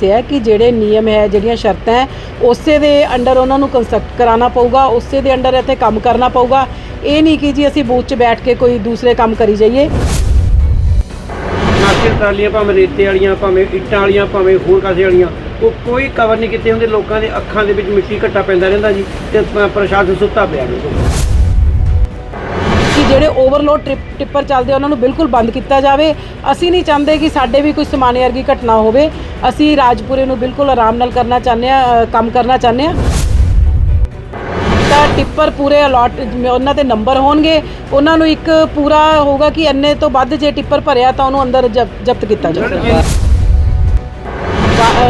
ਦੱਸਿਆ ਕਿ ਜਿਹੜੇ ਨਿਯਮ ਹੈ, ਜਿਹੜੀਆਂ ਸ਼ਰਤਾਂ ਹੈ, ਉਸੇ ਦੇ ਅੰਡਰ ਉਹਨਾਂ ਨੂੰ ਕੰਸਟਰਕਟ ਕਰਾਉਣਾ ਪਊਗਾ, ਉਸੇ ਦੇ ਅੰਡਰ ਇੱਥੇ ਕੰਮ ਕਰਨਾ ਪਊਗਾ। ਇਹ ਨਹੀਂ ਕਿ ਜੀ ਅਸੀਂ ਬੂਥ 'ਚ ਬੈਠ ਕੇ ਕੋਈ ਦੂਸਰੇ ਕੰਮ ਕਰੀ ਜਾਈਏ। ਨਾਕੇ ਟਰਾਲੀਆਂ ਭਾਵੇਂ ਰੇਤੇ ਵਾਲੀਆਂ, ਭਾਵੇਂ ਇੱਟਾਂ ਵਾਲੀਆਂ, ਭਾਵੇਂ ਹੋਰ ਕਾਸੇ ਵਾਲੀਆਂ, ਉਹ ਕੋਈ ਕਵਰ ਨਹੀਂ ਕੀਤੇ ਹੁੰਦੇ। ਲੋਕਾਂ ਦੇ ਅੱਖਾਂ ਦੇ ਵਿੱਚ ਮਿੱਟੀ ਘੱਟਾ ਪੈਂਦਾ ਰਹਿੰਦਾ ਜੀ ਤੇ ਪ- ਪ੍ਰਸ਼ਾਸਨ ਸੁੱਤਾ ਪਿਆ ਬਿਲਕੁਲ ਜਿਹੜੇ ਓਵਰਲੋਡ ਟ੍ਰਿਪ ਟਿੱਪਰ ਚੱਲਦੇ ਉਹਨਾਂ ਨੂੰ ਬਿਲਕੁਲ ਬੰਦ ਕੀਤਾ ਜਾਵੇ। ਅਸੀਂ ਨਹੀਂ ਚਾਹੁੰਦੇ ਕਿ ਸਾਡੇ ਵੀ ਕੋਈ ਸਮਾਨੇ ਵਰਗੀ ਘਟਨਾ ਹੋਵੇ। ਅਸੀਂ ਰਾਜਪੁਰੇ ਨੂੰ ਬਿਲਕੁਲ ਆਰਾਮ ਨਾਲ ਕਰਨਾ ਚਾਹੁੰਦੇ ਆ ਕੰਮ ਕਰਨਾ ਚਾਹੁੰਦੇ ਆ। ਤਾਂ ਟਿੱਪਰ ਪੂਰੇ ਅਲਾਟ ਉਹਨਾਂ ਦੇ ਨੰਬਰ ਹੋਣਗੇ। ਉਹਨਾਂ ਨੂੰ ਇੱਕ ਪੂਰਾ ਹੋਊਗਾ ਕਿ ਇੰਨੇ ਤੋਂ ਵੱਧ ਜੇ ਟਿੱਪਰ ਭਰਿਆ ਤਾਂ ਉਹਨੂੰ ਅੰਦਰ ਜ਼ਬ- ਜ਼ਬਤ ਕੀਤਾ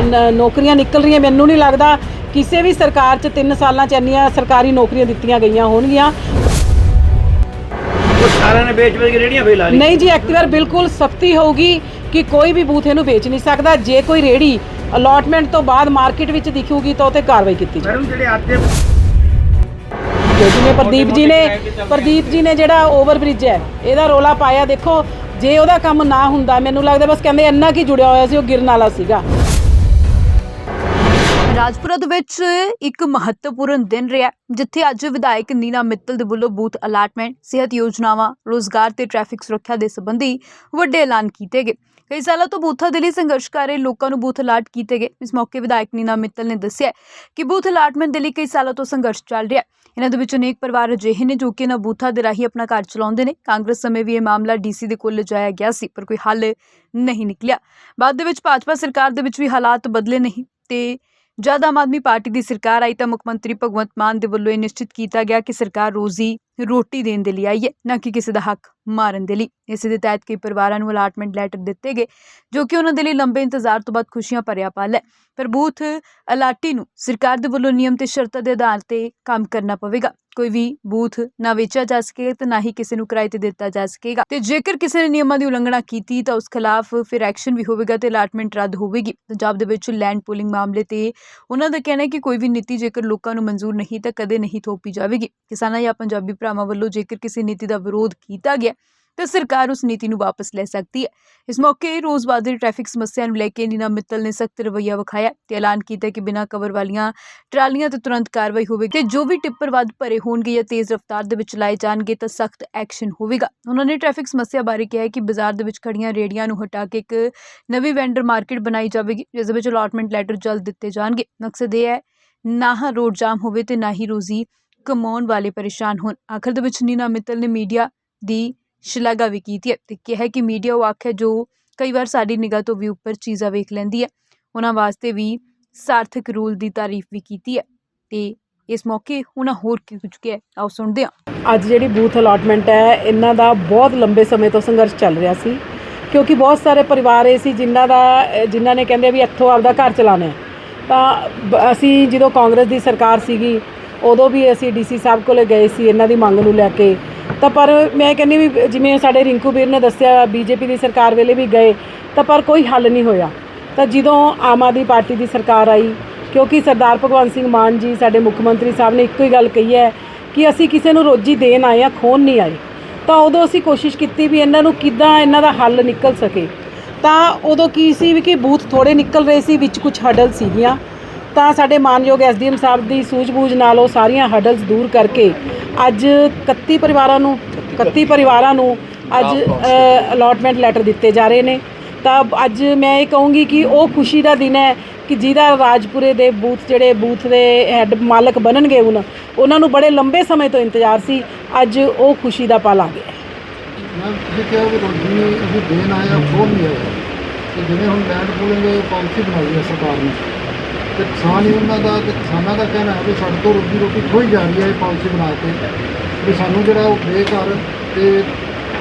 ਨ- ਨੌਕਰੀਆਂ ਨਿਕਲ ਰਹੀਆਂ ਮੈਨੂੰ ਨਹੀਂ ਲੱਗਦਾ। ਕਿਸੇ ਵੀ ਸਰਕਾਰ 'ਚ 3 ਸਾਲਾਂ 'ਚ ਇੰਨੀਆਂ ਸਰਕਾਰੀ ਨੌਕਰੀਆਂ ਦਿੱਤੀਆਂ ਗਈਆਂ ਹੋਣਗੀਆਂ। ਸਾਰਿਆਂ ਨੇ ਵੇਚ ਵੇਚ ਕੇ ਰੇੜੀਆਂ ਫੇਲ ਲਾ ਲਈ ਨਹੀਂ ਜੀ ਐਕਟੀ ਵਾਰ ਬਿਲਕੁਲ ਸਖਤੀ ਹੋਊਗੀ ਕਿ ਕੋਈ ਵੀ ਬੂਥ ਇਹਨੂੰ ਵੇਚ ਨਹੀਂ ਸਕਦਾ। ਜੇ ਕੋਈ ਰੇੜੀ ਅਲਾਟਮੈਂਟ ਤੋਂ ਬਾਅਦ ਮਾਰਕੀਟ ਵਿੱਚ ਦਿਖੂਗੀ ਤਾਂ ਉਹ ਤੇ ਕਾਰਵਾਈ ਕੀਤੀ ਜਾਵੇ ਮੈਡਮ ਜਿਹੜੇ ਅੱਜ ਦੇ ਜਿਵੇਂ ਪ੍ਰਦੀਪ ਜੀ ਨੇ ਪ੍ਰਦੀਪ ਜੀ ਨੇ ਜਿਹੜਾ ਓਵਰ ਬ੍ਰਿਜ ਹੈ ਇਹਦਾ ਰੋਲਾ ਪਾਇਆ ਦੇਖੋ ਜੇ ਉਹਦਾ ਕੰਮ ਨਾ ਹੁੰਦਾ ਮੈਨੂੰ ਲੱਗਦਾ ਬਸ ਕਹਿੰਦੇ ਇੰਨਾ ਕੀ ਜੁੜਿਆ ਹੋਇਆ ਸੀ ਉਹ ਗਿਰਨ ਵਾਲਾ ਸੀਗਾ। ਰਾਜਪੁਰਾ ਦੇ ਵਿੱਚ ਇੱਕ ਮਹੱਤਵਪੂਰਨ ਦਿਨ ਰਿਹਾ। ਜਿੱਥੇ ਅੱਜ ਵਿਧਾਇਕ ਨੀਨਾ ਮਿੱਤਲ ਦੇ ਵੱਲੋਂ ਬੂਥ ਅਲਾਟਮੈਂਟ, ਸਿਹਤ ਯੋਜਨਾਵਾਂ, ਰੋਜ਼ਗਾਰ ਤੇ ਟ੍ਰੈਫਿਕ ਸੁਰੱਖਿਆ ਦੇ ਸੰਬੰਧੀ ਵੱਡੇ ਐਲਾਨ ਕੀਤੇ ਗਏ। ਕਈ ਸਾਲਾਂ ਤੋਂ ਬੂਥਾਂ ਦੇ ਲਈ ਸੰਘਰਸ਼ ਕਰ ਰਹੇ ਲੋਕਾਂ ਨੂੰ ਬੂਥ ਅਲਾਟ ਕੀਤੇ ਗਏ। ਇਸ ਮੌਕੇ ਵਿਧਾਇਕ ਨੀਨਾ ਮਿੱਤਲ ਨੇ ਦੱਸਿਆ ਕਿ ਬੂਥ ਅਲਾਟਮੈਂਟ ਦੇ ਲਈ ਕਈ ਸਾਲਾਂ ਤੋਂ ਸੰਘਰਸ਼ ਚੱਲ ਰਿਹਾ। ਇਹਨਾਂ ਦੇ ਵਿੱਚ ਅਨੇਕ ਪਰਿਵਾਰ ਅਜਿਹੇ ਨੇ ਜੋ ਕਿ ਇਹਨਾਂ ਬੂਥਾਂ ਦੇ ਰਾਹੀਂ ਆਪਣਾ ਘਰ ਚਲਾਉਂਦੇ ਨੇ। ਕਾਂਗਰਸ ਸਮੇਂ ਵੀ ਇਹ ਮਾਮਲਾ ਡੀਸੀ ਦੇ ਕੋਲ ਲਿਜਾਇਆ ਗਿਆ ਸੀ, ਪਰ ਕੋਈ ਹੱਲ ਨਹੀਂ ਨਿਕਲਿਆ। ਬਾਅਦ ਦੇ ਵਿੱਚ ਭਾਜਪਾ ਸਰਕਾਰ ਦੇ ਵਿੱਚ ਵੀ ਹਾਲਾਤ ਬਦਲੇ ਨਹੀਂ ਤੇ ਜਦ ਆਮ ਆਦਮੀ ਪਾਰਟੀ ਦੀ ਸਰਕਾਰ ਆਈ ਤਾਂ ਮੁੱਖ ਮੰਤਰੀ ਭਗਵੰਤ ਮਾਨ ਦੇ ਵੱਲੋਂ ਇਹ ਨਿਸ਼ਚਿਤ ਕੀਤਾ ਗਿਆ ਕਿ ਸਰਕਾਰ ਰੋਜ਼ੀ ਰੋਟੀ ਦੇਣ ਦੇ ਲਈ ਆਈ ਹੈ, ਨਾ ਕਿ ਕਿਸੇ ਦਾ ਹੱਕ ਮਾਰਨ ਦੇ ਲਈ। ਇਸੇ ਦੇ ਤਹਿਤ ਕਈ ਪਰਿਵਾਰਾਂ ਨੂੰ ਅਲਾਟਮੈਂਟ ਲੈਟਰ ਦਿੱਤੇ ਗਏ, ਜੋ ਕਿ ਉਹਨਾਂ ਦੇ ਲਈ ਲੰਬੇ ਇੰਤਜ਼ਾਰ ਤੋਂ ਬਾਅਦ ਖੁਸ਼ੀਆਂ ਭਰਿਆ ਪਲ ਹੈ। ਪਰ ਬੂਥ ਅਲਾਟੀ ਨੂੰ ਸਰਕਾਰ ਦੇ ਵੱਲੋਂ ਨਿਯਮ ਤੇ ਸ਼ਰਤਾਂ ਦੇ ਆਧਾਰ ਤੇ ਕੰਮ ਕਰਨਾ ਪਵੇਗਾ। ਕੋਈ ਵੀ ਬੂਥ ਨਾ ਵੇਚਿਆ ਜਾ ਸਕੇ ਤੇ ਨਾ ਹੀ ਕਿਸੇ ਨੂੰ ਕਿਰਾਏ ਤੇ ਦਿੱਤਾ ਜਾ ਸਕੇਗਾ। ਤੇ ਜੇਕਰ ਕਿਸੇ ਨੇ ਨਿਯਮਾਂ ਦੀ ਉਲੰਘਣਾ ਕੀਤੀ, ਤਾਂ ਉਸ ਖਿਲਾਫ ਫਿਰ ਐਕਸ਼ਨ ਵੀ ਹੋਵੇਗਾ ਤੇ ਅਲਾਟਮੈਂਟ ਰੱਦ ਹੋਵੇਗੀ। ਪੰਜਾਬ ਦੇ ਵਿੱਚ ਲੈਂਡ ਪੂਲਿੰਗ ਮਾਮਲੇ ਤੇ ਉਹਨਾਂ ਦਾ ਕਹਿਣਾ ਹੈ ਕਿ ਕੋਈ ਵੀ ਨੀਤੀ ਜੇਕਰ ਲੋਕਾਂ ਨੂੰ ਮਨਜ਼ੂਰ ਨਹੀਂ, ਤਾਂ ਕਦੇ ਨਹੀਂ ਥੋਪੀ ਜਾਵੇਗੀ। ਕਿਸਾਨਾਂ ਜਾਂ ਪੰਜਾਬੀ ਭਰਾਵਾਂ ਵੱਲੋਂ ਜੇਕਰ ਕਿਸੇ ਨੀਤੀ ਦਾ ਵਿਰੋਧ ਕੀਤਾ ਗਿਆ, ਤਾਂ ਸਰਕਾਰ ਉਸ ਨੀਤੀ ਨੂੰ ਵਾਪਸ ਲੈ ਸਕਦੀ ਹੈ। ਇਸ ਮੌਕੇ ਰੋਜ਼ ਵੱਧ ਟ੍ਰੈਫਿਕ ਸਮੱਸਿਆ ਨੂੰ ਲੈ ਕੇ ਨੀਨਾ ਮਿੱਤਲ ਨੇ ਸਖਤ ਰਵੱਈਆ ਵਿਖਾਇਆ ਤੇ ਐਲਾਨ ਕੀਤਾ ਕਿ ਬਿਨਾਂ ਕਵਰ ਵਾਲੀਆਂ ਟਰਾਲੀਆਂ ਤੇ ਤੁਰੰਤ ਕਾਰਵਾਈ ਹੋਵੇਗੀ। ਤੇ ਜੋ ਵੀ ਟਿੱਪਰ ਵੱਧ ਭਰੇ ਹੋਣਗੇ ਜਾਂ ਤੇਜ਼ ਰਫ਼ਤਾਰ ਦੇ ਵਿੱਚ ਲਾਏ ਜਾਣਗੇ, ਤਾਂ ਸਖਤ ਐਕਸ਼ਨ ਹੋਵੇਗਾ। ਉਹਨਾਂ ਨੇ ਟ੍ਰੈਫਿਕ ਸਮੱਸਿਆ ਬਾਰੇ ਕਿਹਾ ਕਿ ਬਾਜ਼ਾਰ ਦੇ ਵਿੱਚ ਖੜੀਆਂ ਰੇੜੀਆਂ ਨੂੰ ਹਟਾ ਕੇ ਇੱਕ ਨਵੀਂ ਵੈਂਡਰ ਮਾਰਕੀਟ ਬਣਾਈ ਜਾਵੇਗੀ, ਜਿਸ ਵਿੱਚ ਅਲਾਟਮੈਂਟ ਲੈਟਰ ਜਲਦ ਦਿੱਤੇ ਜਾਣਗੇ। ਮਕਸਦ ਇਹ ਹੈ, ਨਾ ਰੋਡ ਜਾਮ ਹੋਵੇ ਤੇ ਨਾ ਹੀ ਰੋਜ਼ੀ ਕਮਾਉਣ ਵਾਲੇ ਪਰੇਸ਼ਾਨ ਹੋਣ। ਆਖਰ ਦੇ ਵਿੱਚ ਨੀਨਾ ਮਿੱਤਲ ਨੇ ਮੀਡੀਆ ਦੀ ਸ਼ਲਾਘਾ ਵੀ ਕੀਤੀ ਹੈ ਤੇ ਕਿਹਾ ਕਿ ਮੀਡੀਆ ਉਹ ਅੱਖ ਹੈ ਜੋ ਕਈ ਵਾਰ ਸਾਡੀ ਨਿਗਾਹ ਤੋਂ ਵੀ ਉੱਪਰ ਚੀਜ਼ਾਂ ਵੇਖ ਲੈਂਦੀ ਹੈ। ਉਹਨਾਂ ਵਾਸਤੇ ਵੀ ਸਾਰਥਕ ਰੂਲ ਦੀ ਤਾਰੀਫ ਵੀ ਕੀਤੀ ਹੈ ਤੇ ਇਸ ਮੌਕੇ ਉਹਨਾਂ ਹੋਰ ਕੀ ਕੁਝ ਕਿਹਾ ਆਓ ਸੁਣਦੇ ਹਾਂ। ਅੱਜ ਜਿਹੜੀ ਬੂਥ ਅਲਾਟਮੈਂਟ ਹੈ, ਇਹਨਾਂ ਦਾ ਬਹੁਤ ਲੰਬੇ ਸਮੇਂ ਤੋਂ ਸੰਘਰਸ਼ ਚੱਲ ਰਿਹਾ ਸੀ ਕਿਉਂਕਿ ਬਹੁਤ ਸਾਰੇ ਪਰਿਵਾਰ ਇਹ ਸੀ ਜਿਨ੍ਹਾਂ ਦਾ, ਜਿਨ੍ਹਾਂ ਨੇ ਕਹਿੰਦੇ ਵੀ ਇੱਥੋਂ ਆਪਦਾ ਘਰ ਚਲਾਉਣਾ ਤਾਂ ਬ- ਅਸੀਂ ਜਦੋਂ ਕਾਂਗਰਸ ਦੀ ਸਰਕਾਰ ਸੀਗੀ ਉਦੋਂ ਵੀ ਅਸੀਂ ਡੀਸੀ ਸਾਹਿਬ ਕੋਲੇ ਗਏ ਸੀ, ਇਹਨਾਂ ਦੀ ਮੰਗ ਨੂੰ ਲੈ ਕੇ। ਤਾਂ ਪਰ ਮੈਂ ਕਹਿੰਦੀ ਵੀ ਜਿਵੇਂ ਸਾਡੇ ਰਿੰਕੂ ਵੀਰ ਨੇ ਦੱਸਿਆ, ਬੀਜੇਪੀ ਦੀ ਸਰਕਾਰ ਵੇਲੇ ਵੀ ਗਏ, ਤਾਂ ਪਰ ਕੋਈ ਹੱਲ ਨਹੀਂ ਹੋਇਆ। ਤਾਂ ਜਦੋਂ ਆਮ ਆਦਮੀ ਪਾਰਟੀ ਦੀ ਸਰਕਾਰ ਆਈ, ਕਿਉਂਕਿ ਸਰਦਾਰ ਭਗਵੰਤ ਸਿੰਘ ਮਾਨ ਜੀ, ਸਾਡੇ ਮੁੱਖ ਮੰਤਰੀ ਸਾਹਿਬ ਨੇ ਇੱਕੋ ਹੀ ਗੱਲ ਕਹੀ ਹੈ ਕਿ ਅਸੀਂ ਕਿਸੇ ਨੂੰ ਰੋਜੀ ਦੇਣ ਆਏ ਆ ਖੋਣ ਨਹੀਂ ਆਏ। ਤਾਂ ਉਦੋਂ ਅਸੀਂ ਕੋਸ਼ਿਸ਼ ਕੀਤੀ ਵੀ ਇਹਨਾਂ ਨੂੰ ਕਿੱਦਾਂ ਇਹਨਾਂ ਦਾ ਹੱਲ ਨਿਕਲ ਸਕੇ। ਤਾਂ ਉਦੋਂ ਕੀ ਸੀ ਵੀ ਕਿ ਬੂਥ ਥੋੜੇ ਨਿਕਲ ਰਹੇ ਸੀ, ਵਿੱਚ ਕੁਝ ਹਡਲ ਸੀਗੀਆਂ। ਤਾਂ ਸਾਡੇ ਮਾਨਯੋਗ ਐਸਡੀਐਮ ਸਾਹਿਬ ਦੀ ਸੂਝ-ਬੂਝ ਨਾਲ ਉਹ ਸਾਰੀਆਂ ਹਡਲਸ ਦੂਰ ਕਰਕੇ ਅੱਜ 31 ਪਰਿਵਾਰਾਂ ਨੂੰ 31 ਪਰਿਵਾਰਾਂ ਨੂੰ ਅੱਜ ਅਲਾਟਮੈਂਟ ਲੈਟਰ ਦਿੱਤੇ ਜਾ ਰਹੇ ਨੇ। ਤਾਂ ਅੱਜ ਮੈਂ ਇਹ ਕਹੂੰਗੀ ਕਿ ਉਹ ਖੁਸ਼ੀ ਦਾ ਦਿਨ ਹੈ ਕਿ ਜਿਹਦਾ ਰਾਜਪੁਰੇ ਦੇ ਬੂਥ ਜਿਹੜੇ ਬੂਥ ਦੇ ਹੈੱਡ ਮਾਲਕ ਬਣਨਗੇ ਹੁਣ ਉਹਨਾਂ ਨੂੰ ਬੜੇ ਲੰਬੇ ਸਮੇਂ ਤੋਂ ਇੰਤਜ਼ਾਰ ਸੀ ਅੱਜ ਉਹ ਖੁਸ਼ੀ ਦਾ ਪਲ ਆ ਗਿਆ। ਮੈਂ ਕਿਹਾ ਵੀ ਰੋਜੀ ਦੇਣ ਨਹੀਂ ਜਿਵੇਂ ਹੁਣ ਲੈਂਡ ਪੂਲਿੰਗ ਪਾਲਿਸੀ ਬਣਾਈ ਹੈ ਸਰਕਾਰ ਨੇ ਤੇ ਕਿਸਾਨ ਯੂਨੀਅਨਾਂ ਦਾ ਤੇ ਕਿਸਾਨਾਂ ਦਾ ਕਹਿਣਾ ਹੈ ਵੀ ਸਾਡੇ ਤੋਂ ਰੋਜੀ ਰੋਟੀ ਖੋਈ ਜਾ ਰਹੀ ਹੈ ਇਹ ਪਾਲਿਸੀ ਬਣਾ ਕੇ ਵੀ ਸਾਨੂੰ ਜਿਹੜਾ ਉਹ ਬੇਘਰ ਤੇ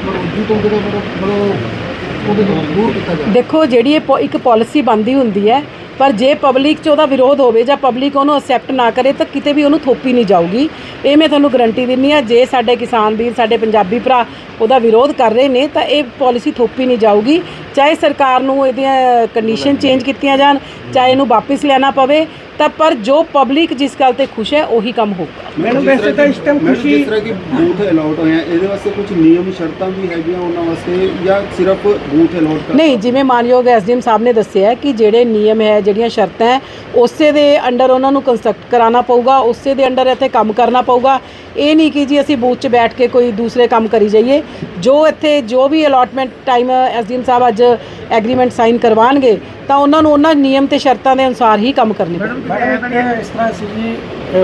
ਰੋਜੀ ਤੋਂ ਜਿਹੜਾ ਮਤਲਬ ਉਹਦੇ ਨੂੰ ਦੂਰ ਕੀਤਾ ਜਾਵੇ। ਦੇਖੋ, ਜਿਹੜੀ ਇਹ ਪੋ- ਇੱਕ ਪਾਲਿਸੀ ਬਣਦੀ ਹੁੰਦੀ ਹੈ ਪਰ ਜੇ ਪਬਲਿਕ 'ਚ ਉਹਦਾ ਵਿਰੋਧ ਹੋਵੇ ਜਾਂ ਪਬਲਿਕ ਉਹਨੂੰ ਅਸੈਪਟ ਨਾ ਕਰੇ ਤਾਂ ਕਿਤੇ ਵੀ ਉਹਨੂੰ ਥੋਪੀ ਨਹੀਂ ਜਾਊਗੀ। ਇਹ ਮੈਂ ਤੁਹਾਨੂੰ ਗਰੰਟੀ ਦਿੰਨੀ ਆ ਜੇ ਸਾਡੇ ਕਿਸਾਨ ਵੀਰ, ਸਾਡੇ ਪੰਜਾਬੀ ਭਰਾ ਉਹਦਾ ਵਿਰੋਧ ਕਰ ਰਹੇ ਨੇ ਤਾਂ ਇਹ ਪਾਲਿਸੀ ਥੋਪੀ ਨਹੀਂ ਜਾਊਗੀ। ਚਾਹੇ ਸਰਕਾਰ ਨੂੰ ਇਹਦੀਆਂ ਕੰਡੀਸ਼ਨ ਚੇਂਜ ਕੀਤੀਆਂ ਜਾਣ, ਚਾਹੇ ਇਹਨੂੰ ਵਾਪਸ ਲੈਣਾ ਪਵੇ ਤਾਂ ਪਰ ਜੋ ਪਬਲਿਕ ਜਿਸ ਗੱਲ ਤੇ ਖੁਸ਼ ਹੈ ਉਹੀ ਕੰਮ ਹੋਊਗਾ। ਮੈਡਮ, ਵੈਸੇ ਤਾਂ ਇਸ ਮੈਡਮ, ਖੁਸ਼ੀ- ਜਿਸ ਤਰ੍ਹਾਂ ਕਿ ਬੂਥ ਅਲਾਟ ਹੋਏ ਆ ਇਹਦੇ ਵਾਸਤੇ ਕੁਝ ਨਿਯਮ ਸ਼ਰਤਾਂ ਵੀ ਹੈਗੀਆਂ ਉਹਨਾਂ ਵਾਸਤੇ ਜਾਂ ਸਿਰਫ ਬੂਥ ਅਲਾਟ ਕਰ ਨਹੀਂ ਜਿਵੇਂ ਮਾਨਯੋਗ ਐਸਡੀਐਮ ਸਾਹਿਬ ਨੇ ਦੱਸਿਆ ਹੈ ਕਿ ਜਿਹੜੇ ਨਿਯਮ ਹੈ ਜਿਹੜੀਆਂ ਸ਼ਰਤਾਂ ਹੈ ਉਸੇ ਦੇ ਅੰਡਰ ਉਹਨਾਂ ਨੂੰ ਕੰਸਟਰਕਟ ਕਰਾਉਣਾ ਪਊਗਾ ਉਸੇ ਦੇ ਅੰਡਰ ਇੱਥੇ ਕੰਮ ਕਰਨਾ ਪਊਗਾ। ਇਹ ਨਹੀਂ ਕਿ ਜੀ ਅਸੀਂ ਬੂਥ 'ਚ ਬੈਠ ਕੇ ਕੋਈ ਦੂਸਰੇ ਕੰਮ ਕਰੀ ਜਾਈਏ। ਜੋ ਇੱਥੇ ਜੋ ਵੀ ਅਲਾਟਮੈਂਟ ਟਾਈਮ ਐਸਡੀਐਮ ਸਾਹਿਬ ਅੱਜ ਐਗਰੀਮੈਂਟ ਸਾਈਨ ਕਰਵਾਉਣਗੇ ਤਾਂ ਉਹਨਾਂ ਨੂੰ ਉਹਨਾਂ ਨਿਯਮ ਤੇ ਸ਼ਰਤਾਂ ਦੇ ਅਨੁਸਾਰ ਹੀ ਕੰਮ ਕਰਨੇ ਪੈਣਗੇ ਮੈਡਮ ਇਸ ਤਰ੍ਹਾਂ ਸੀ ਜੀ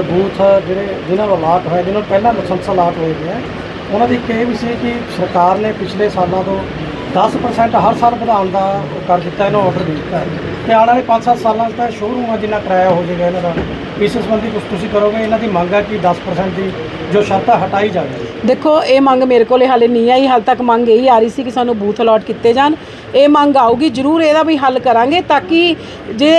ਬੂਥ ਜਿਹੜੇ ਜਿਨ੍ਹਾਂ ਨੂੰ ਅਲਾਟ ਹੋਏ ਜਿਨ੍ਹਾਂ ਨੂੰ ਪਹਿਲਾਂ ਲਾਇਸੈਂਸ ਅਲਾਟ ਹੋਏ ਨੇ ਉਹਨਾਂ ਦੀ ਇੱਕ ਇਹ ਵੀ ਸੀ ਕਿ ਸਰਕਾਰ ਨੇ ਪਿਛਲੇ ਸਾਲਾਂ ਤੋਂ 10% ਹਰ ਸਾਲ ਵਧਾਉਣ ਦਾ ਕਰ ਦਿੱਤਾ ਇਹਨਾਂ ਆਰਡਰ ਦੇ ਦਿੱਤਾ। ਹੈ। ਤੇ ਆਉਣ ਵਾਲੇ 5-7 ਸਾਲਾਂ 'ਚ ਤਾਂ ਸ਼ੋਰੂਮ ਜਿੰਨਾ ਕਿਰਾਇਆ ਹੋ ਜਾਏਗਾ ਇਹਨਾਂ ਦਾ। ਇਸ ਸੰਬੰਧੀ ਕੁਝ ਤੁਸੀਂ ਕਰੋਗੇ ਇਹਨਾਂ ਦੀ ਮੰਗ ਹੈ ਕਿ 10% ਦੀ ਜੋ ਸ਼ਰਤਾਂ ਹਟਾਈ ਜਾਵੇ। ਦੇਖੋ ਇਹ ਮੰਗ ਮੇਰੇ ਕੋਲੇ ਹਾਲੇ ਨਹੀਂ ਆਈ ਹਾਲ ਤੱਕ ਮੰਗ ਇਹੀ ਆ ਰਹੀ ਸੀ ਕਿ ਸਾਨੂੰ ਬੂਥ ਅਲਾਟ ਕੀਤੇ ਜਾਣ। ਇਹ ਮੰਗ ਆਊਗੀ ਜ਼ਰੂਰ ਇਹਦਾ ਵੀ ਹੱਲ ਕਰਾਂਗੇ ਤਾਂ ਕਿ ਜੇ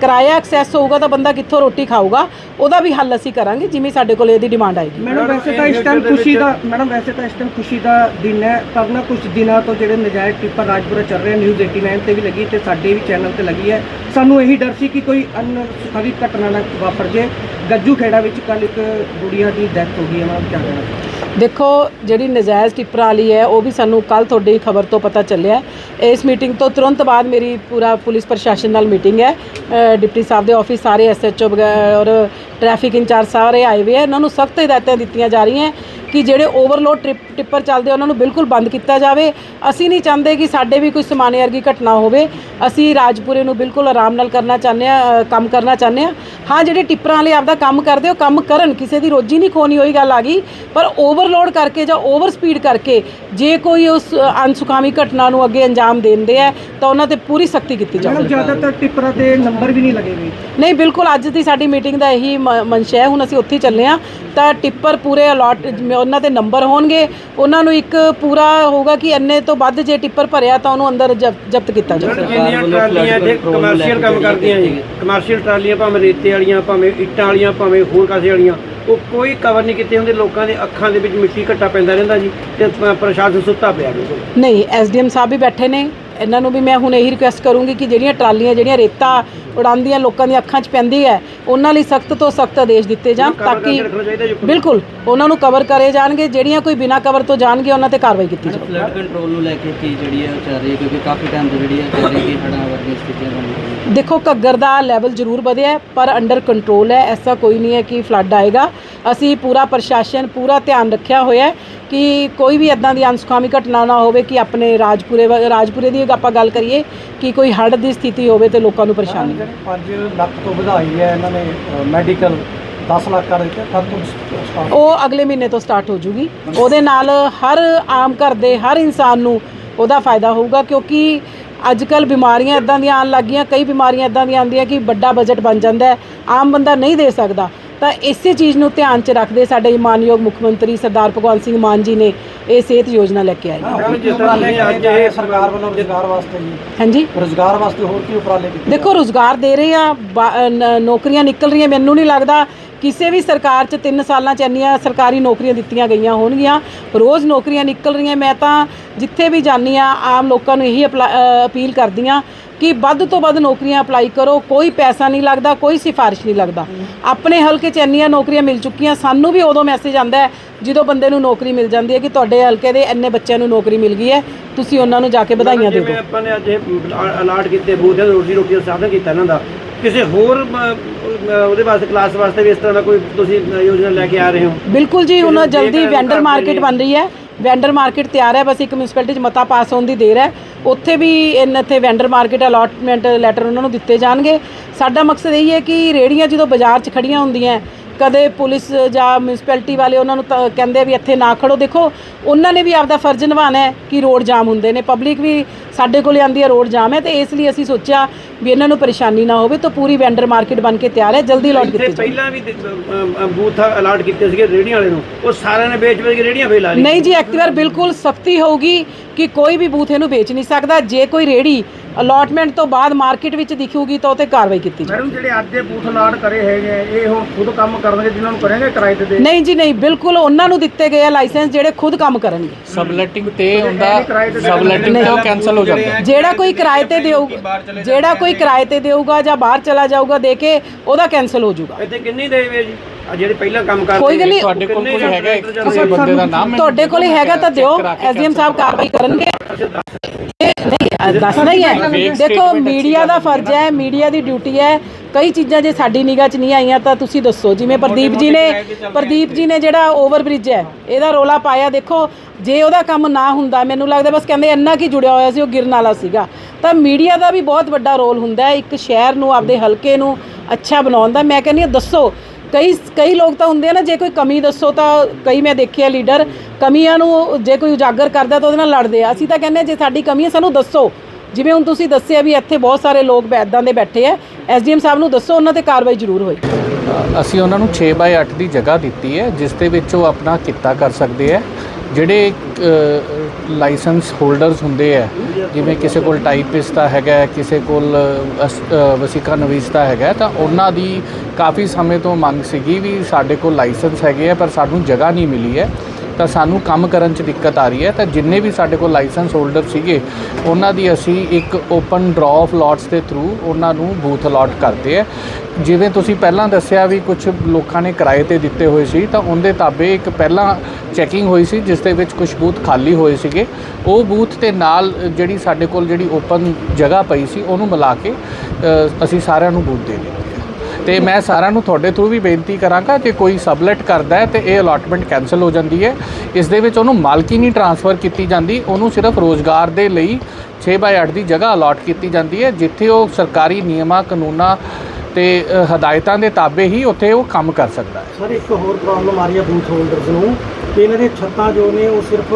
ਕਿਰਾਇਆ ਐਕਸੈਸ ਹੋਊਗਾ ਤਾਂ ਬੰਦਾ ਕਿੱਥੋਂ ਰੋਟੀ ਖਾਊਗਾ ਉਹਦਾ ਵੀ ਹੱਲ ਅਸੀਂ ਕਰਾਂਗੇ ਜਿਵੇਂ ਸਾਡੇ ਕੋਲੇ ਇਹਦੀ ਡਿਮਾਂਡ ਆਏਗੀ। ਮੈਡਮ ਵੈਸੇ ਤਾਂ ਇਸ ਟਾਈਮ ਖੁਸ਼ੀ ਦਾ ਮੈਡਮ ਵੈਸੇ ਤਾਂ ਇਸ ਟਾਈਮ ਖੁਸ਼ੀ ਦਾ ਦਿਨ ਹੈ ਪਰ ਨਾ ਕੁਝ ਦਿਨਾਂ ਤੋਂ ਜਿਹੜੇ ਨਜਾਇਜ਼ ਟਿੱਪਰ ਰਾਜਪੁਰਾ ਚੱਲ ਰਹੇ ਨਿਊਜ਼ 89 ਤੇ ਵੀ ਲੱਗੀ ਤੇ ਸਾਡੇ ਵੀ ਚੈਨਲ ਤੇ ਲੱਗੀ ਹੈ। ਸਾਨੂੰ ਇਹੀ ਡਰ ਸੀ ਕਿ ਕੋਈ ਅਨਸੁਖਾਵੀ ਘਟਨਾ ਨਾ ਵਾਪਰ ਜੇ। ਗੱਜੂ ਖੇੜਾ ਵਿੱਚ ਕੱਲ ਇੱਕ ਗੁੜੀਆ ਦੀ ਡੈਥ ਹੋ ਗਈ ਹੈ ਮੈਂ ਕੀ ਕਹਿਣਾ ਦੇਖੋ ਜਿਹੜੀ ਨਜਾਇਜ਼ ਟਿੱਪਰਾਂ ਵਾਲੀ ਹੈ ਉਹ ਵੀ ਸਾਨੂੰ ਕੱਲ ਤੁਹਾਡੀ ਖਬਰ ਤੋਂ ਪਤਾ ਚੱਲਿਆ ਇਸ ਮੀਟਿੰਗ ਤੋਂ ਤੁਰੰਤ ਬਾਅਦ ਮੇਰੀ ਪੂਰਾ ਪੁਲਿਸ ਪ੍ਰਸ਼ਾਸਨ ਨਾਲ ਮੀਟਿੰਗ ਹੈ। ਅ, ਡਿਪਟੀ ਸਾਹਿਬ ਦੇ ਆਫਿਸ ਸਾਰੇ ਐਸਐਚਓ ਔਰ ਟ੍ਰੈਫਿਕ ਇੰਚਾਰਜ ਸਾਰੇ ਆਏ ਹੋਏ ਆ ਇਹਨਾਂ ਨੂੰ ਸਖਤ ਹਦਾਇਤਾਂ ਦਿੱਤੀਆਂ ਜਾ ਰਹੀਆਂ ਕਿ ਜਿਹੜੇ ਓਵਰਲੋਡ ਟ੍ਰਿਪ ਟਿੱਪਰ ਚੱਲਦੇ ਉਹਨਾਂ ਨੂੰ ਬਿਲਕੁਲ ਬੰਦ ਕੀਤਾ ਜਾਵੇ। ਅਸੀਂ ਨਹੀਂ ਚਾਹੁੰਦੇ ਕਿ ਸਾਡੇ ਵੀ ਕੋਈ ਸਮਾਨੇ ਵਰਗੀ ਘਟਨਾ ਹੋਵੇ। ਅਸੀਂ ਰਾਜਪੁਰੇ ਨੂੰ ਬਿਲਕੁਲ ਆਰਾਮ ਨਾਲ ਕਰਨਾ ਚਾਹੁੰਦੇ ਆ ਕੰਮ ਕਰਨਾ ਚਾਹੁੰਦੇ ਆ। ਹਾਂ ਜਿਹੜੇ ਟਿੱਪਰਾਂ ਵਾਲੇ ਆਪਦਾ ਕੰਮ ਕਰਦੇ ਉਹ ਕੰਮ ਕਰਨ ਕਿਸੇ ਦੀ ਰੋਜੀ ਨਹੀਂ ਖੋਣੀ ਹੋਈ ਗੱਲ ਆ ਗਈ। ਪਰ ਓਵਰਲੋਡ ਕਰਕੇ ਜਾਂ ਓਵਰ ਸਪੀਡ ਕਰਕੇ ਜੇ ਕੋਈ ਉਸ ਅਨਸੁਖਾਵੀ ਘਟਨਾ ਨੂੰ ਅੱਗੇ ਅੰਜਾਮ ਦਿੰਦੇ ਆ ਤਾਂ ਉਹਨਾਂ ਤੇ ਪੂਰੀ ਸਖਤੀ ਕੀਤੀ ਜਾਵੇ ਜ਼ਿਆਦਾਤਰ ਟਿੱਪਰਾਂ ਤੇ ਨੰਬਰ ਵੀ ਨਹੀਂ ਲੱਗੇ ਹੋਏ। ਨਹੀਂ ਬਿਲਕੁਲ ਅੱਜ ਦੀ ਸਾਡੀ ਮੀਟਿੰਗ ਦਾ ਇਹੀ ਮਨਸ਼ਾ ਹੈ ਹੁਣ ਅਸੀਂ ਉੱਥੇ ਚੱਲੇ ਆ ਤਾਂ ਟਿੱਪਰ ਪੂਰੇ ਅਲਾਟ ਉਹਨਾਂ ਦੇ ਨੰਬਰ ਹੋਣਗੇ ਉਹਨਾਂ ਨੂੰ ਇੱਕ ਪੂਰਾ ਹੋਊਗਾ ਕਿ ਇੰਨੇ ਤੋਂ ਵੱਧ ਜੇ ਟਿੱਪਰ ਭਰਿਆ ਤਾਂ ਉਹਨੂੰ ਅੰਦਰ ਜ਼ਬ- ਜ਼ਬਤ ਕੀਤਾ ਜਾਵੇ ਟਰਾਲੀਆਂ ਕਮਰਸ਼ੀਅਲ ਕੰਮ ਕਰਦੀਆਂ ਜੀ? ਕਮਰਸ਼ੀਅਲ ਟਰਾਲੀਆਂ ਭਾਵੇਂ ਰੇਤੇ ਵਾਲੀਆਂ ਭਾਵੇਂ ਇੱਟਾਂ ਵਾਲੀਆਂ ਭਾਵੇਂ ਹੋਰ ਕਾਸੇ ਵਾਲੀਆਂ ਉਹ ਕੋਈ ਕਵਰ ਨਹੀਂ ਕੀਤੇ ਹੁੰਦੇ। ਲੋਕਾਂ ਦੇ ਅੱਖਾਂ ਦੇ ਵਿੱਚ ਮਿੱਟੀ ਘੱਟਾ ਪੈਂਦਾ ਰਹਿੰਦਾ ਜੀ ਤੇ ਪ੍ਰਸ਼ਾਸਨ ਸੁੱਤਾ ਪਿਆ ਬਿਲਕੁਲ ਨਹੀਂ ਐਸਡੀਐਮ ਸਾਹਿਬ ਵੀ ਬੈਠੇ ਨੇ। ਇਹਨਾਂ ਨੂੰ ਵੀ ਮੈਂ ਹੁਣ ਇਹੀ ਰਿਕੁਐਸਟ ਕਰੂੰਗੀ ਕਿ ਜਿਹੜੀਆਂ ਟਰਾਲੀਆਂ ਜਿਹੜੀਆਂ ਰੇਤਾ ਉਡਾਉਂਦੀਆਂ ਲੋਕਾਂ ਦੀਆਂ ਅੱਖਾਂ 'ਚ ਪੈਂਦੀ ਹੈ ਉਹਨਾਂ ਲਈ ਸਖਤ ਤੋਂ ਸਖਤ ਆਦੇਸ਼ ਦਿੱਤੇ ਜਾਣ ਤਾਂ ਕਿ। ਬਿਲਕੁਲ ਉਹਨਾਂ ਨੂੰ ਕਵਰ ਕਰੇ ਜਾਣਗੇ ਜਿਹੜੀਆਂ ਕੋਈ ਬਿਨਾਂ ਕਵਰ ਤੋਂ ਜਾਣਗੇ ਉਹਨਾਂ ਤੇ ਕਾਰਵਾਈ ਕੀਤੀ ਜਾਵੇ ਫਲੱਡ ਕੰਟਰੋਲ ਨੂੰ ਲੈ ਕੇ ਕੀ ਜਿਹੜੀ ਹੈ ਚੱਲ ਰਹੀ ਹੈ ਕਿਉਂਕਿ ਕਾਫੀ ਟਾਈਮ ਤੋਂ ਜਿਹੜੀ ਹੈ ਚੱਲ ਰਹੀ ਹੈ ਹੜ੍ਹਾਂ ਵਰਗੀਆਂ ਸਥਿਤੀਆਂ ਬਣ ਰਹੀਆਂ ਦੇਖੋ ਘੱਗਰ ਦਾ ਲੈਵਲ ਜ਼ਰੂਰ ਵਧਿਆ ਪਰ ਅੰਡਰ ਕੰਟਰੋਲ ਹੈ ਐਸਾ ਕੋਈ ਨਹੀਂ ਹੈ ਕਿ ਫਲੱਡ ਆਏਗਾ। ਅਸੀਂ ਪੂਰਾ ਪ੍ਰਸ਼ਾਸਨ ਪੂਰਾ ਧਿਆਨ ਰੱਖਿਆ ਹੋਇਆ ਹੈ ਕਿ ਕੋਈ ਵੀ ਇਦਾਂ ਦੀ ਅਨਸੁਖਾਵੀ ਘਟਨਾ ਨਾ ਹੋਵੇ ਕਿ ਆਪਣੇ ਰਾਜਪੁਰੇ ਵ- ਰਾਜਪੁਰੇ ਦੀ ਆਪਾਂ ਗੱਲ ਕਰੀਏ ਕਿ ਕੋਈ ਹੜ੍ਹ ਦੀ ਸਥਿਤੀ ਹੋਵੇ ਤੇ ਲੋਕਾਂ ਨੂੰ ਪਰੇਸ਼ਾਨੀ ਹੋਵੇ। ਜਿਹੜੀ 5 ਲੱਖ ਤੋਂ ਵਧਾਈ ਹੈ ਇਹਨਾਂ ਨੇ ਮੈਡੀਕਲ 10 ਲੱਖ ਕਰ ਦਿੱਤੇ ਤੋਂ ਉਹ ਅਗਲੇ ਮਹੀਨੇ ਤੋਂ ਸਟਾਰਟ ਹੋ ਜੂਗੀ ਉਹਦੇ ਨਾਲ ਹਰ ਆਮ ਘਰ ਦੇ ਹਰ ਇਨਸਾਨ ਨੂੰ ਉਹਦਾ ਫਾਇਦਾ ਹੋਊਗਾ ਕਿਉਂਕਿ ਅੱਜ ਕੱਲ ਬਿਮਾਰੀਆਂ ਇਦਾਂ ਦੀਆਂ ਆਉਣ ਲੱਗੀਆਂ ਕਈ ਬਿਮਾਰੀਆਂ ਇਦਾਂ ਦੀਆਂ ਆਉਂਦੀਆਂ ਕਿ ਵੱਡਾ ਬਜਟ ਬਣ ਜਾਂਦਾ ਹੈ ਆਮ ਬੰਦਾ ਨਹੀਂ ਦੇ ਸਕਦਾ ਤਾਂ ਇਸੇ ਚੀਜ਼ ਨੂੰ ਧਿਆਨ 'ਚ ਰੱਖਦੇ ਸਾਡੇ ਮਾਨਯੋਗ ਮੁੱਖ ਮੰਤਰੀ ਸਰਦਾਰ ਭਗਵੰਤ ਸਿੰਘ ਮਾਨ ਜੀ ਨੇ ਇਹ ਸਿਹਤ ਯੋਜਨਾ ਲੈ ਕੇ ਆਏ ਮੈਡਮ, ਜਿਸ ਤਰ੍ਹਾਂ ਤੁਸੀਂ ਅੱਜ ਇਹ ਇਹ ਸਰਕਾਰ ਵੱਲੋਂ ਰੋਜ਼ਗਾਰ ਵਾਸਤੇ ਜੀ। ਹਾਂਜੀ। ਰੋਜ਼ਗਾਰ ਵਾਸਤੇ ਹੋਰ ਕੀ ਉਪਰਾਲੇ ਕੀਤੇ ਦੇਖੋ ਰੋਜ਼ਗਾਰ ਦੇ ਰਹੇ ਆ ਨੌਕਰੀਆਂ ਨਿਕਲ ਰਹੀਆਂ ਮੈਨੂੰ ਨਹੀਂ ਲੱਗਦਾ ਕਿਸੇ ਵੀ ਸਰਕਾਰ 'ਚ 3 ਸਾਲਾਂ 'ਚ ਇੰਨੀਆਂ ਸਰਕਾਰੀ ਨੌਕਰੀਆਂ ਦਿੱਤੀਆਂ ਗਈਆਂ ਹੋਣਗੀਆਂ। ਰੋਜ਼ ਨੌਕਰੀਆਂ ਨਿਕਲ ਰਹੀਆਂ ਮੈਂ ਤਾਂ ਜਿੱਥੇ ਵੀ ਜਾਂਦੀ ਆ ਆਮ ਲੋਕਾਂ ਨੂੰ ਇਹੀ ਅਪੀਲ ਕਰਦੀ ਆ ਕਿ ਵੱਧ ਤੋਂ ਵੱਧ ਨੌਕਰੀਆਂ ਅਪਲਾਈ ਕਰੋ ਕੋਈ ਪੈਸਾ ਨਹੀਂ ਲੱਗਦਾ ਕੋਈ ਸਿਫਾਰਿਸ਼ ਨਹੀਂ ਲੱਗਦਾ। ਆਪਣੇ ਹਲਕੇ 'ਚ ਇੰਨੀਆਂ ਨੌਕਰੀਆਂ ਮਿਲ ਚੁੱਕੀਆਂ ਸਾਨੂੰ ਵੀ ਉਦੋਂ ਮੈਸੇਜ ਆਂਦਾ ਹੈ ਜਦੋਂ ਬੰਦੇ ਨੂੰ ਨੌਕਰੀ ਮਿਲ ਜਾਂਦੀ ਹੈ ਕਿ ਤੁਹਾਡੇ ਹਲਕੇ ਦੇ ਇੰਨੇ ਬੱਚਿਆਂ ਨੂੰ ਨੌਕਰੀ ਮਿਲ ਗਈ ਹੈ ਤੁਸੀਂ ਉਹਨਾਂ ਨੂੰ ਜਾ ਕੇ ਵਧਾਈਆਂ ਦੇ ਜਿਵੇਂ ਦਿਓ ਆਪਾਂ ਨੇ ਅੱਜ ਅਲਾਟ ਕੀਤੇ ਬੂਥ ਰੋਜੀ ਰੋਟੀ ਦਾ ਸਾਧਨ ਕੀਤਾ ਇਹਨਾਂ ਦਾ। ਕਿਸੇ ਹੋਰ ਉਹਦੇ ਵਾਸਤੇ ਕਲਾਸ ਵਾਸਤੇ ਵੀ ਇਸ ਤਰ੍ਹਾਂ ਦਾ ਕੋਈ ਤੁਸੀਂ ਯੋਜਨਾ ਲੈ ਕੇ ਆ ਰਹੇ ਹੋ? ਬਿਲਕੁਲ ਜੀ ਹੁਣ ਜਲਦੀ ਵੈਂਡਰ ਮਾਰਕੀਟ ਬਣ ਰਹੀ ਹੈ। ਵੈਂਡਰ ਮਾਰਕੀਟ ਤਿਆਰ ਹੈ ਬਸ ਇੱਕ ਮਿਊਨਿਸਪੈਲਿਟੀ 'ਚ ਮਤਾ ਪਾਸ ਹੋਣ ਦੀ ਦੇਰ ਹੈ। ਉੱਥੇ ਵੀ ਇਹਨਾਂ ਇੱਥੇ ਵੈਂਡਰ ਮਾਰਕੀਟ ਅਲਾਟਮੈਂਟ ਲੈਟਰ ਉਹਨਾਂ ਨੂੰ ਦਿੱਤੇ ਜਾਣਗੇ। ਸਾਡਾ ਮਕਸਦ ਇਹ ਹੈ ਕਿ ਰੇੜੀਆਂ ਜਦੋਂ ਬਾਜ਼ਾਰ 'ਚ ਖੜੀਆਂ ਹੁੰਦੀਆਂ ਕਦੇ ਪੁਲਿਸ ਜਾਂ ਮਿਊਨਿਸਪੈਲਿਟੀ ਵਾਲੇ ਉਹਨਾਂ ਨੂੰ ਤਾਂ ਕਹਿੰਦੇ ਵੀ ਇੱਥੇ ਨਾ ਖੜੋ। ਦੇਖੋ ਉਹਨਾਂ ਨੇ ਵੀ ਆਪਦਾ ਫਰਜ਼ ਨਿਭਾਉਣਾ ਹੈ ਕਿ ਰੋਡ ਜਾਮ ਹੁੰਦੇ ਨੇ। ਪਬਲਿਕ ਵੀ ਸਾਡੇ ਕੋਲੇ ਆਂਦੀ ਹੈ ਰੋਡ ਜਾਮ ਹੈ ਤੇ ਇਸ ਲਈ ਅਸੀਂ ਸੋਚਿਆ ਵੀ ਇਹਨਾਂ ਨੂੰ ਪਰੇਸ਼ਾਨੀ ਨਾ ਹੋਵੇ ਤਾਂ ਪੂਰੀ ਵੈਂਡਰ ਮਾਰਕੀਟ ਬਣ ਕੇ ਤਿਆਰ ਹੈ ਜਲਦੀ ਅਲਾਟ ਇੱਥੇ ਕੀਤੀ ਜਾਵੇ। ਪਹਿਲਾਂ ਵੀ ਬੂਥ ਅਲਾਟ ਕੀਤੇ ਸੀਗੇ ਰੇਹੜੀਆਂ ਵਾਲੇ ਨੂੰ। ਉਹ ਸਾਰਿਆਂ ਨੇ ਵੇਚ ਵੇਚ ਕੇ ਰੇਹੜੀਆਂ ਫੇਲ ਆ ਲਈ ਨਹੀਂ ਜੀ ਐਕਟਿਵਰ ਬਿਲਕੁਲ ਸਖਤੀ ਹੋਊਗੀ ਕਿ ਕੋਈ ਵੀ ਬੂਥ ਇਹਨੂੰ ਵੇਚ ਨਹੀਂ ਸਕਦਾ। ਜੇ ਕੋਈ ਰੇੜੀ ਅਲਾਟਮੈਂਟ ਤੋਂ ਬਾਅਦ ਮਾਰਕੀਟ ਵਿੱਚ ਦਿਖੂਗੀ ਤਾਂ ਉਹ ਤੇ ਕਾਰਵਾਈ ਕੀਤੀ ਜਾਵੇ ਮੈਡਮ ਜਿਹੜੇ ਅੱਜ ਦੇ ਬੂਥ ਲਾਟ ਕਰੇ ਹੈਗੇ ਆ, ਇਹ ਹੁਣ ਖੁਦ ਕੰਮ ਕਰਨਗੇ ਜਿਨ੍ਹਾਂ ਨੂੰ ਕਰਨਗੇ ਕਿਰਾਏ ਤੇ? ਦੇ ਨਹੀਂ ਜੀ ਨਹੀਂ ਬਿਲਕੁਲ ਉਹਨਾਂ ਨੂੰ ਦਿੱਤੇ ਗਏ ਆ ਲਾਇਸੈਂਸ ਜਿਹੜੇ ਖੁਦ ਕੰਮ ਕਰਨਗੇ। ਸਬਲੈਟਿੰਗ ਤੇ ਹੁੰਦਾ ਸਬਲੈਟਿੰਗ ਤੇ ਉਹ ਕੈਨਸਲ ਹੋ ਜਾਂਦਾ। ਜਿਹੜਾ ਕੋਈ ਕਿਰਾਏ ਤੇ ਦੇਊਗਾ ਜਿਹੜਾ ਕੋਈ ਕਿਰਾਏ ਤੇ ਦੇਊਗਾ ਜਾਂ ਬਾਹਰ ਚਲਾ ਜਾਊਗਾ ਦੇ ਕੇ ਉਹਦਾ ਕੈਨਸਲ ਹੋ ਜਾਊਗਾ। ਇੱਥੇ ਕਿੰਨੀ ਦੇਵੇ ਜੀ? ਆ ਜਿਹੜੇ ਪਹਿਲਾਂ ਕੰਮ ਕਰਦੇ ਕੋਈ ਗੱਲ ਨਹੀਂ ਤੁਹਾਡੇ ਕੋਲ ਕੋਈ ਹੈਗਾ ਇੱਕ ਕਿਸੇ ਬੰਦੇ ਦਾ ਨਾਮ ਤੁਹਾਡੇ ਕੋਲ ਹੀ ਹੈਗਾ ਤਾਂ ਦਿਓ ਐਸਡੀਐਮ ਸਾਹਿਬ ਕਾਰਵਾਈ ਕਰਨਗੇ। ਇਹ ਨਹੀਂ ਦੱਸਣਾ ਹੀ ਹੈ। ਦੇਖੋ ਮੀਡੀਆ ਦਾ ਫਰਜ਼ ਹੈ ਮੀਡੀਆ ਦੀ ਡਿਊਟੀ ਹੈ। ਕਈ ਚੀਜ਼ਾਂ ਜੇ ਸਾਡੀ ਨਿਗਾਹ 'ਚ ਨਹੀਂ ਆਈਆਂ ਤਾਂ ਤੁਸੀਂ ਦੱਸੋ। ਜਿਵੇਂ ਪ੍ਰਦੀਪ ਜੀ ਨੇ ਪ੍ਰਦੀਪ ਜੀ ਨੇ ਜਿਹੜਾ ਓਵਰ ਬ੍ਰਿਜ ਹੈ ਇਹਦਾ ਰੋਲਾ ਪਾਇਆ। ਦੇਖੋ ਜੇ ਉਹਦਾ ਕੰਮ ਨਾ ਹੁੰਦਾ ਮੈਨੂੰ ਲੱਗਦਾ ਬਸ ਕਹਿੰਦੇ ਇੰਨਾ ਕੀ ਜੁੜਿਆ ਹੋਇਆ ਸੀ ਉਹ ਗਿਰਨ ਵਾਲਾ ਸੀਗਾ। ਤਾਂ ਮੀਡੀਆ ਦਾ ਵੀ ਬਹੁਤ ਵੱਡਾ ਰੋਲ ਹੁੰਦਾ ਹੈ। ਇੱਕ ਸ਼ਹਿਰ ਨੂੰ ਆਪਦੇ ਹਲਕੇ ਨੂੰ ਅੱਛਾ ਬਣਾਉਣ ਦਾ। ਮੈਂ ਕਹਿੰਦੀ ਦੱਸੋ ਕਈ ਕਈ ਲੋਕ ਤਾਂ ਹੁੰਦੇ ਆ ਨਾ ਜੇ ਕੋਈ ਕਮੀ ਦੱਸੋ ਤਾਂ ਕਈ ਮੈਂ ਦੇਖਿਆ ਲੀਡਰ ਕਮੀਆਂ ਨੂੰ ਜੇ ਕੋਈ ਉਜਾਗਰ ਕਰਦਾ ਤਾਂ ਉਹਦੇ ਨਾਲ ਲੜਦੇ ਆ। ਅਸੀਂ ਤਾਂ ਕਹਿੰਦੇ ਹਾਂ, ਜੇ ਸਾਡੀ ਕਮੀ ਹੈ ਸਾਨੂੰ ਦੱਸੋ। ਜਿਵੇਂ ਹੁਣ ਤੁਸੀਂ ਦੱਸਿਆ ਵੀ ਇੱਥੇ ਬਹੁਤ ਸਾਰੇ ਲੋਕ ਬੈਦਾਂ ਦੇ ਬੈਠੇ ਆ ਐਸਡੀਐਮ ਸਾਹਿਬ ਨੂੰ ਦੱਸੋ ਉਹਨਾਂ ਤੇ ਕਾਰਵਾਈ ਜ਼ਰੂਰ ਹੋਈ। ਅਸੀਂ ਉਹਨਾਂ ਨੂੰ 6 ਬਾਈ 8 ਦੀ ਜਗ੍ਹਾ ਦਿੱਤੀ ਹੈ ਜਿਸ ਦੇ ਵਿੱਚ ਉਹ ਆਪਣਾ ਕਿੱਤਾ ਕਰ ਸਕਦੇ ਹੈ ਜਿਹੜੇ ਲਾਇਸੈਂਸ ਹੋਲਡਰਸ ਹੁੰਦੇ ਆ ਜਿਵੇਂ ਕਿਸੇ ਕੋਲ ਟਾਈਪਿਸਟ ਦਾ ਹੈਗਾ ਕਿਸੇ ਕੋਲ ਅਸ- ਅ, ਵਸੀਕਾ ਨਵੀਸ ਦਾ ਹੈਗਾ ਤਾਂ ਉਹਨਾਂ ਦੀ ਕਾਫੀ ਸਮੇਂ ਤੋਂ ਮੰਗ ਸੀਗੀ ਵੀ ਸਾਡੇ ਕੋਲ ਲਾਇਸੈਂਸ ਹੈਗੇ ਆ ਪਰ ਸਾਨੂੰ ਜਗ੍ਹਾ ਨਹੀਂ ਮਿਲੀ ਹੈ। ਤਾਂ ਸਾਨੂੰ ਕੰਮ ਕਰਨ 'ਚ ਦਿੱਕਤ ਆ ਰਹੀ ਹੈ। ਤਾਂ ਜਿੰਨੇ ਵੀ ਸਾਡੇ ਕੋਲ ਲਾਇਸੈਂਸ ਹੋਲਡਰ ਸੀਗੇ, ਉਹਨਾਂ ਦੀ ਅਸੀਂ ਇੱਕ ਓਪਨ ਡਰਾ ਆਫ ਲੋਟਸ ਦੇ ਥਰੂ ਉਹਨਾਂ ਨੂੰ ਬੂਥ ਅਲਾਟ ਕਰਦੇ ਆ। ਜਿਵੇਂ ਤੁਸੀਂ ਪਹਿਲਾਂ ਦੱਸਿਆ ਵੀ ਕੁਝ ਲੋਕਾਂ ਨੇ ਕਿਰਾਏ ਤੇ ਦਿੱਤੇ ਹੋਏ ਸੀ, ਤਾਂ ਉਹਦੇ ਤਾਬੇ ਇੱਕ ਪਹਿਲਾਂ ਚੈਕਿੰਗ ਹੋਈ ਸੀ, ਜਿਸ ਦੇ ਵਿੱਚ ਕੁਝ ਬੂਥ ਖਾਲੀ ਹੋਏ ਸੀਗੇ। ਉਹ ਬੂਥ ਤੇ ਨਾਲ ਜਿਹੜੀ ਸਾਡੇ ਕੋਲ ਜਿਹੜੀ ਓਪਨ ਜਗ੍ਹਾ ਪਈ ਸੀ, ਉਹਨੂੰ ਮਿਲਾ ਕੇ ਅਸੀਂ ਸਾਰਿਆਂ ਨੂੰ ਬੂਥ ਦੇ ਦਿੱਤੇ। ਤੇ ਮੈਂ ਸਾਰਿਆਂ ਨੂੰ ਤੁਹਾਡੇ ਥਰੂ ਵੀ ਬੇਨਤੀ ਕਰਾਂਗਾ ਕਿ ਕੋਈ ਸਬਲੈਟ ਕਰਦਾ ਹੈ ਤੇ ਇਹ ਅਲਾਟਮੈਂਟ ਕੈਨਸਲ ਹੋ ਜਾਂਦੀ ਹੈ। ਇਸ ਦੇ ਵਿੱਚ ਉਹਨੂੰ ਮਾਲਕੀ ਨਹੀਂ ਟ੍ਰਾਂਸਫਰ ਕੀਤੀ ਜਾਂਦੀ, ਉਹਨੂੰ ਸਿਰਫ ਰੋਜ਼ਗਾਰ ਦੇ ਲਈ 6/8 ਦੀ ਜਗ੍ਹਾ ਅਲਾਟ ਕੀਤੀ ਜਾਂਦੀ ਹੈ, ਜਿੱਥੇ ਉਹ ਸਰਕਾਰੀ ਨਿਯਮਾਂ, ਕਾਨੂੰਨਾਂ ਤੇ ਹਦਾਇਤਾਂ ਦੇ ਤਾਬੇ ਹੀ ਉੱਥੇ ਉਹ ਕੰਮ ਕਰ ਸਕਦਾ ਹੈ। ਸਰ, ਇੱਕ ਹੋਰ ਪ੍ਰੋਬਲਮ ਆ ਰਹੀ ਹੈ ਬੂਥ ਹੋਲਡਰਸ ਨੂੰ। ਕਿ ਇਹਨਾਂ ਦੀਆਂ ਛੱਤਾਂ ਜੋ ਨੇ ਉਹ ਸਿਰਫ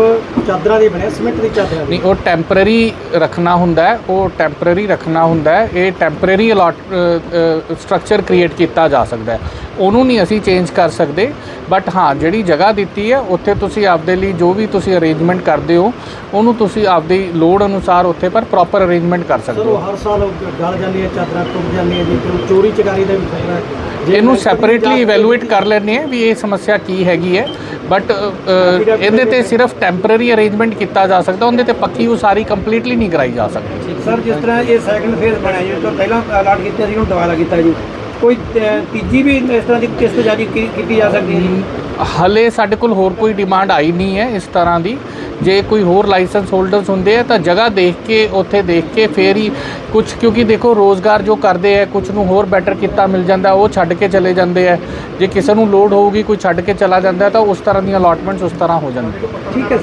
ਚਾਦਰਾਂ ਦੀ ਬਣਿਆ ਸਿਮੈਂਟ ਦੀ ਚਾਦਰਾਂ ਦੀ ਨਹੀਂ ਉਹ ਟੈਂਪਰੇਰੀ ਰੱਖਣਾ ਹੁੰਦਾ ਹੈ ਉਹ ਟੈਂਪਰੇਰੀ ਰੱਖਣਾ ਹੁੰਦਾ ਹੈ। ਇਹ ਟੈਂਪਰੇਰੀ ਅਲਾਟ ਸਟਰਕਚਰ ਕ੍ਰੀਏਟ ਕੀਤਾ ਜਾ ਸਕਦਾ ਹੈ। ਉਹਨੂੰ ਨਹੀਂ ਅਸੀਂ ਚੇਂਜ ਕਰ ਸਕਦੇ ਬਟ ਹਾਂ ਜਿਹੜੀ ਜਗ੍ਹਾ ਦਿੱਤੀ ਹੈ ਉੱਥੇ ਤੁਸੀਂ ਆਪਦੇ ਲਈ ਜੋ ਵੀ ਤੁਸੀਂ ਅਰੇਂਜਮੈਂਟ ਕਰਦੇ ਹੋ ਉਹਨੂੰ ਤੁਸੀਂ ਆਪਦੀ ਲੋੜ ਅਨੁਸਾਰ ਉੱਥੇ ਪਰ ਪ੍ਰੋਪਰ ਅਰੇਂਜਮੈਂਟ ਕਰ ਸਕਦੇ ਸਰ ਉਹ ਹੋ ਹਰ ਸਾਲ ਗਲ ਜਾਂਦੀਆਂ ਚਾਦਰਾਂ ਟੁੱਟ ਜਾਂਦੀਆਂ ਜੀ ਤੇ ਉਹ ਚੋਰੀ ਚਕਾਰੀ ਦਾ ਵੀ ਖਤਰਾ ਹੈ। ਇਹਨੂੰ ਸੈਪਰੇਟਲੀ ਇਵੈਲੂਏਟ ਕਰ ਲੈਂਦੇ ਆ ਵੀ ਇਹ ਸਮੱਸਿਆ ਕੀ ਹੈਗੀ ਹੈ। ਬਟ ਇਹਦੇ ਤੇ ਸਿਰਫ ਟੈਂਪਰੇਰੀ ਅਰੇਂਜਮੈਂਟ ਕੀਤਾ ਜਾ ਸਕਦਾ ਉਹਦੇ ਤੇ ਪੱਕੀ ਉਸਾਰੀ ਕੰਪਲੀਟਲੀ ਨਹੀਂ ਕਰਾਈ ਜਾ ਸਕਦੀ। ਸਰ ਜਿਸ ਤਰ੍ਹਾਂ ਇਹ ਸੈਕੰਡ ਫੇਜ਼ ਬਣਿਆ ਜੀ ਤੋਂ ਪਹਿਲਾਂ ਅਲਾਟ ਕੀਤਾ ਸੀ ਹੁਣ ਦੁਬਾਰਾ ਕੀਤਾ ਜੀ। ਕੋਈ ਤੀਜੀ ਵੀ ਇਸ ਤਰ੍ਹਾਂ ਦੀ ਕਿਸ਼ਤ ਜਾਰੀ ਕੀਤੀ ਜਾ ਸਕਦੀ ਹੈ ਜੀ? ਹਲੇ ਸਾਡੇ ਕੋਲ ਹੋਰ ਕੋਈ ਡਿਮਾਂਡ ਆਈ ਨਹੀਂ ਹੈ ਇਸ ਤਰ੍ਹਾਂ ਦੀ। ਜੇ ਕੋਈ ਹੋਰ ਲਾਇਸੈਂਸ ਹੋਲਡਰਸ ਹੁੰਦੇ ਆ ਤਾਂ ਜਗ੍ਹਾ ਦੇਖ ਕੇ, ਉੱਥੇ ਦੇਖ ਕੇ ਫੇਰ ਹੀ ਕੁਝ ਕਿਉਂਕਿ ਦੇਖੋ ਰੋਜ਼ਗਾਰ ਜੋ ਕਰਦੇ ਆ ਕੁਝ ਨੂੰ ਹੋਰ ਬੈਟਰ ਕੀਤਾ ਮਿਲ ਜਾਂਦਾ, ਉਹ ਛੱਡ ਕੇ ਚਲੇ ਜਾਂਦੇ ਆ। ਜੇ ਕਿਸੇ ਨੂੰ ਲੋਡ ਹੋਊਗੀ, ਕੋਈ ਛੱਡ ਕੇ ਚਲਾ ਜਾਂਦਾ ਤਾਂ ਉਸ ਤਰ੍ਹਾਂ ਦੀਆਂ ਅਲਾਟਮੈਂਟਸ ਉਸ ਤਰ੍ਹਾਂ ਹੋ ਜਾਂਦੀਆਂ। ਠੀਕ ਹੈ ਸਰ।